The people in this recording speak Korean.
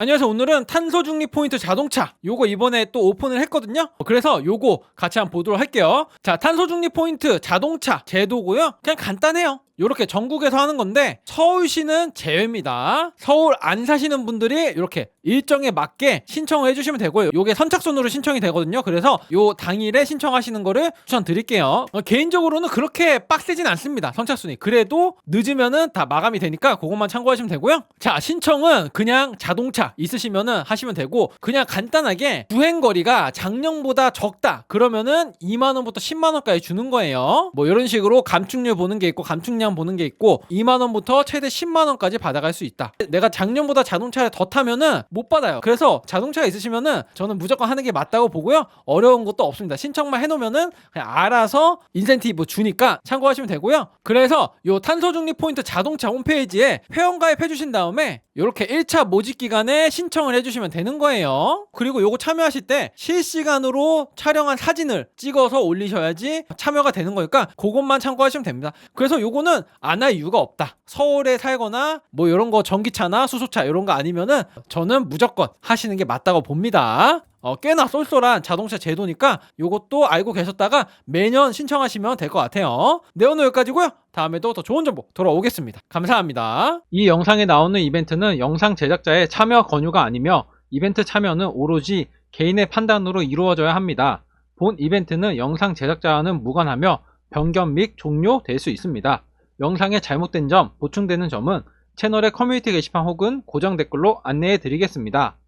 안녕하세요. 오늘은 탄소 중립 포인트 자동차 요거 이번에 또 오픈을 했거든요. 그래서 요거 같이 한번 보도록 할게요. 자, 탄소 중립 포인트 자동차 제도고요. 그냥 간단해요. 요렇게 전국에서 하는 건데 서울시는 제외입니다. 서울 안 사시는 분들이 이렇게 일정에 맞게 신청을 해주시면 되고요. 요게 선착순으로 신청이 되거든요. 그래서 요 당일에 신청하시는 거를 추천드릴게요. 어, 개인적으로는 그렇게 빡세진 않습니다. 선착순이. 그래도 늦으면은 다 마감이 되니까 그것만 참고하시면 되고요. 자, 신청은 그냥 자동차 있으시면은 하시면 되고 그냥 간단하게 주행 거리가 작년보다 적다. 그러면은 2만 원부터 10만 원까지 주는 거예요. 뭐 이런 식으로 감축률 보는 게 있고 감축량 보는 게 있고 2만 원부터 최대 10만 원까지 받아갈 수 있다. 내가 작년보다 자동차를 더 타면은 못 받아요. 그래서 자동차가 있으시면은 저는 무조건 하는 게 맞다고 보고요. 어려운 것도 없습니다. 신청만 해놓으면은 그냥 알아서 인센티브 주니까 참고하시면 되고요. 그래서 요 탄소 중립 포인트 자동차 홈페이지에 회원 가입해 주신 다음에 이렇게 1차 모집 기간에 신청을 해주시면 되는 거예요. 그리고 요거 참여하실 때 실시간으로 촬영한 사진을 찍어서 올리셔야지 참여가 되는 거니까 그것만 참고하시면 됩니다. 그래서 요거는 안 할 이유가 없다. 서울에 살거나 뭐 이런 거 전기차나 수소차 이런 거 아니면은 저는 무조건 하시는 게 맞다고 봅니다. 어, 꽤나 쏠쏠한 자동차 제도니까 요것도 알고 계셨다가 매년 신청하시면 될 것 같아요. 네, 오늘 여기까지고요. 다음에도 더 좋은 정보 돌아오겠습니다. 감사합니다. 이 영상에 나오는 이벤트는 영상 제작자의 참여 권유가 아니며 이벤트 참여는 오로지 개인의 판단으로 이루어져야 합니다. 본 이벤트는 영상 제작자와는 무관하며 변경 및 종료될 수 있습니다. 영상에 잘못된 점, 보충되는 점은 채널의 커뮤니티 게시판 혹은 고정 댓글로 안내해 드리겠습니다.